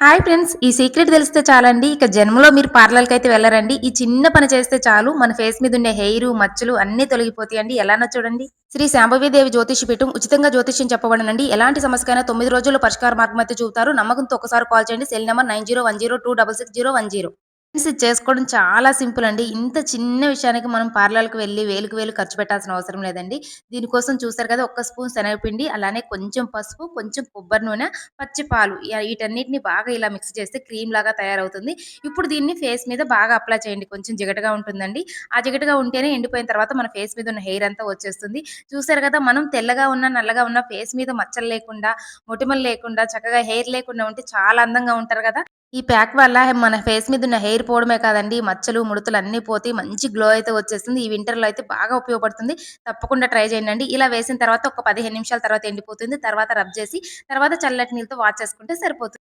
Hi friends ఈ secret తెలిస్తే చాలండి. ఇక జన్మలో మీరు పార్లర్కి అయితే వెళ్ళరండి. ఈ చిన్న పని చేస్తే చాలు. మన ఫేస్ మీద ఉండే హెయిర్ మచ్చలు అన్ని తొలగిపోతాయండి. ఎలానో చూడండి. శ్రీ శాంభవీదేవి జ్యోతిషి పీఠం ఉచితంగా జ్యోతిష్యం చెప్పబడనండి. ఎలాంటి సమస్యకైనా తొమ్మిది రోజుల్లో పరిష్కార మార్గం అయితే చూపుతారు. నమ్మకంతో ఒకసారి కాల్ చేయండి. Cell number nine zero one zero two double six zero one zero. Friends చేసుకోవడం చాలా సింపుల్ అండి. ఇంత చిన్న విషయానికి మనం పార్లర్కి వెళ్ళి వేలుకు వేలు ఖర్చు పెట్టాల్సిన అవసరం లేదండి. దీనికోసం చూస్తారు కదా ఒక్క స్పూన్ శనగపిండి అలానే కొంచెం పసుపు కొంచెం కొబ్బరి నూనె పచ్చి పాలు వీటన్నిటిని బాగా ఇలా మిక్స్ చేస్తే క్రీమ్ లాగా తయారవుతుంది. ఇప్పుడు దీన్ని ఫేస్ మీద బాగా అప్లై చేయండి. కొంచెం జిగటగా ఉంటుందండి. ఆ జిగటగా ఉంటేనే ఎండిపోయిన తర్వాత మన ఫేస్ మీద ఉన్న హెయిర్ అంతా వచ్చేస్తుంది. చూసారు కదా మనం తెల్లగా ఉన్న నల్లగా ఉన్న ఫేస్ మీద మచ్చలు లేకుండా మొటిమలు లేకుండా చక్కగా హెయిర్ లేకుండా ఉంటే చాలా అందంగా ఉంటారు కదా. ఈ ప్యాక్ వల్ల మన ఫేస్ మీద ఉన్న హెయిర్ పోవడమే కాదండి మచ్చలు ముడతలు అన్ని పోతే మంచి గ్లో అయితే వచ్చేస్తుంది. ఈ వింటర్లో అయితే బాగా ఉపయోగపడుతుంది. తప్పకుండా ట్రై చేయండి ఇలా వేసిన తర్వాత ఒక పదిహేను నిమిషాల తర్వాత ఎండిపోతుంది. తర్వాత రబ్ చేసి తర్వాత చల్లటి నీళ్ళతో వాష్ చేసుకుంటే సరిపోతుంది.